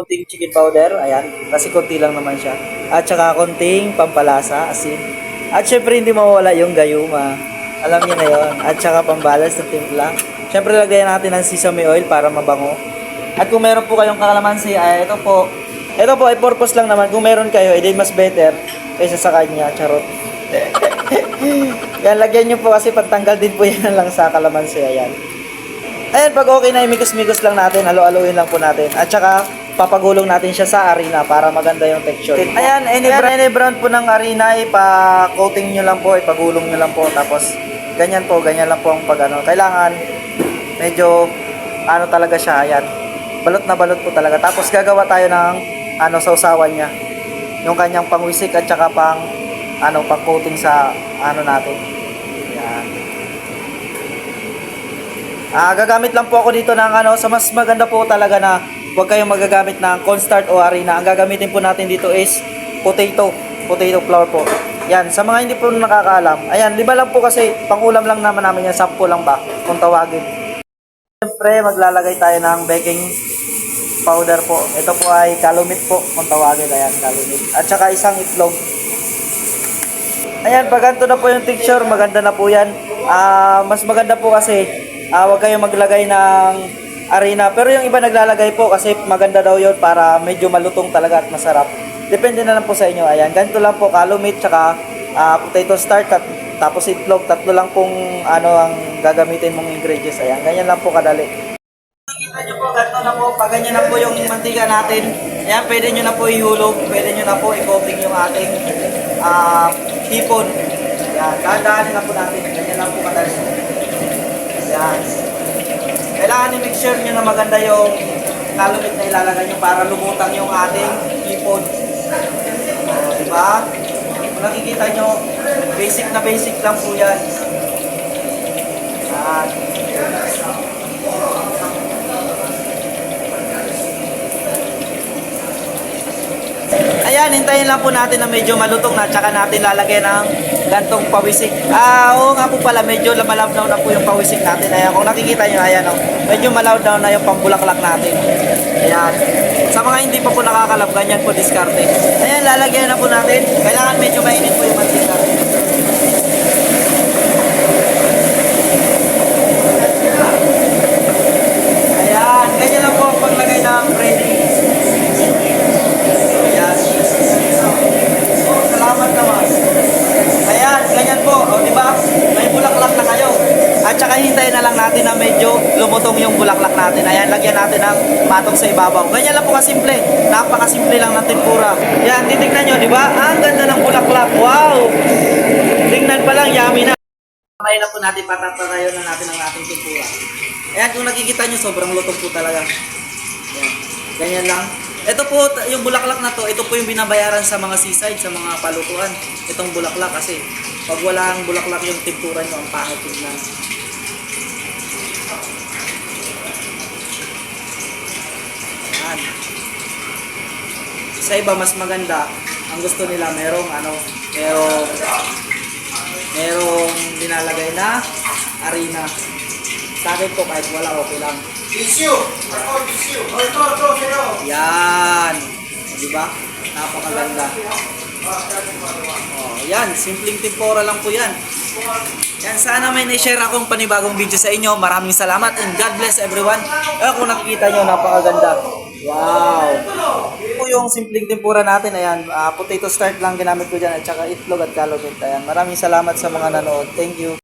konting chicken powder, ayan, kasi konti lang naman siya. At saka konting pampalasa, asin. At syempre hindi mawawala yung gayuma. Alam niyo na yon. At saka pambalas ng timpla. Syempre lagyan natin ng sesame oil para mabango. At kung meron po kayong kalamansi, ay ito po. Ito po ay purpose lang naman. Kung meron kayo, edi mas better kaysa sa kanya. Charot. yan, lagyan nyo po kasi pantanggal din po yan lang sa kalamansi. Ayan. Ayan, pag okay na, mikos-mikos lang natin, halo-haloin lang po natin. At saka, papagulong natin siya sa arena para maganda yung texture. Ayan, any, brand, any brand po ng arena, ipa-coating nyo lang po, ipagulong nyo lang po. Tapos, ganyan po, ganyan lang po ang pag ano. Kailangan, medyo, ano talaga siya, ayan. Balot na balot po talaga. Tapos, gagawa tayo ng, ano, sausawan niya. Yung kanyang pangwisik at saka pang, ano, pang coating sa, ano natin. Ayan. Ah, gagamit lang po ako dito ng ano, sa mas maganda po talaga na huwag kayong magagamit ng cornstarch o harina. Ang gagamitin po natin dito is potato, potato flour po. Yan, sa mga hindi po nakakaalam. Ayan, lima lang po kasi pangulam lang naman namin yan, sampo lang ba kung tawagin. Siyempre, maglalagay tayo ng baking powder po. Ito po ay kalumit po kung tawagin. Ayan, kalumit. At saka isang itlog. Ayan, pag na po yung texture, maganda na po yan. Ah, mas maganda po kasi ah, huwag kayong maglagay ng arena. Pero yung iba naglalagay po kasi maganda daw yun para medyo malutong talaga at masarap. Depende na lang po sa inyo. Ayan, ganito lang po, kalumit, tsaka ah, potato starch, at, tapos itlog. Tatlo lang pong ano ang gagamitin mong ingredients. Ayan, ganyan lang po kadali. Nakikita nyo po, ganito na po, pag ganyan na po yung mantika natin, ayan, pwede nyo na po ihulog, pwede nyo na po i-coating yung ating ah, hipon. Ayan, dahan-dahanin na po natin, ganyan lang po kadali. Ayan. Kailangan i-make sure nyo na maganda yung kalumit na ilalagay nyo para lumutang yung ating hipon. Oh, di ba? Kung nakikita nyo, basic na basic lang po yan. Ayan. Ayan, hintayin lang po natin na medyo malutong na tsaka natin lalagyan ng gantong pawisik. Ah, oo nga po pala, medyo malawdaw na po yung pawisik natin. Ayan, kung nakikita nyo, ayan o, medyo malawdaw na yung pambulaklak natin. Ayan. Sa mga hindi pa po nakakalam, ganyan po diskarte. Ayan, lalagyan na po natin. Kailangan medyo mainit po yung mantika. Ayan, ganyan lang po ang paglagay ng breading. Ayan. Oh, salamat naman. Ayan, po. O, di ba? May bulaklak na kayo. At saka hintayin na lang natin na medyo lumutong yung bulaklak natin. Ayan, lagyan natin ng patong sa ibabaw. Ganyan lang po kasimple. Napakasimple lang ng tempura. Yan, titignan nyo, di ba? Ang ganda ng bulaklak. Wow! Tingnan pa lang, yummy na. Kamay na po natin, patatayo na natin ang ating tempura. Ayan, kung nakikita nyo, sobrang lutong po talaga. Ayan. Ganyan lang. Ito po, yung bulaklak na to, ito po yung binabayaran sa mga seaside, sa mga palutuan. Itong bulaklak kasi pag walang bulaklak yung tempura nyo, ang pangit tingnan. Ayan. Sa iba, mas maganda. Ang gusto nila, merong ano, merong merong dinalagay na arena. Sa akin po, kahit wala, okay lang. Tissue! Ako, tissue! Oh, ito, ito! Yan. Di ba? Napakaganda. Oh, yan. Simpleng tempura lang po yan. Yan, sana may na-share akong panibagong video sa inyo. Maraming salamat and God bless everyone. Eh, kung nakikita nyo, napakaganda. Wow! Po yung simpleng tempura natin. Ayan, ah, potato starch lang ginamit ko dyan at saka itlog at kalumit. Ayan, maraming salamat sa mga nanood. Thank you.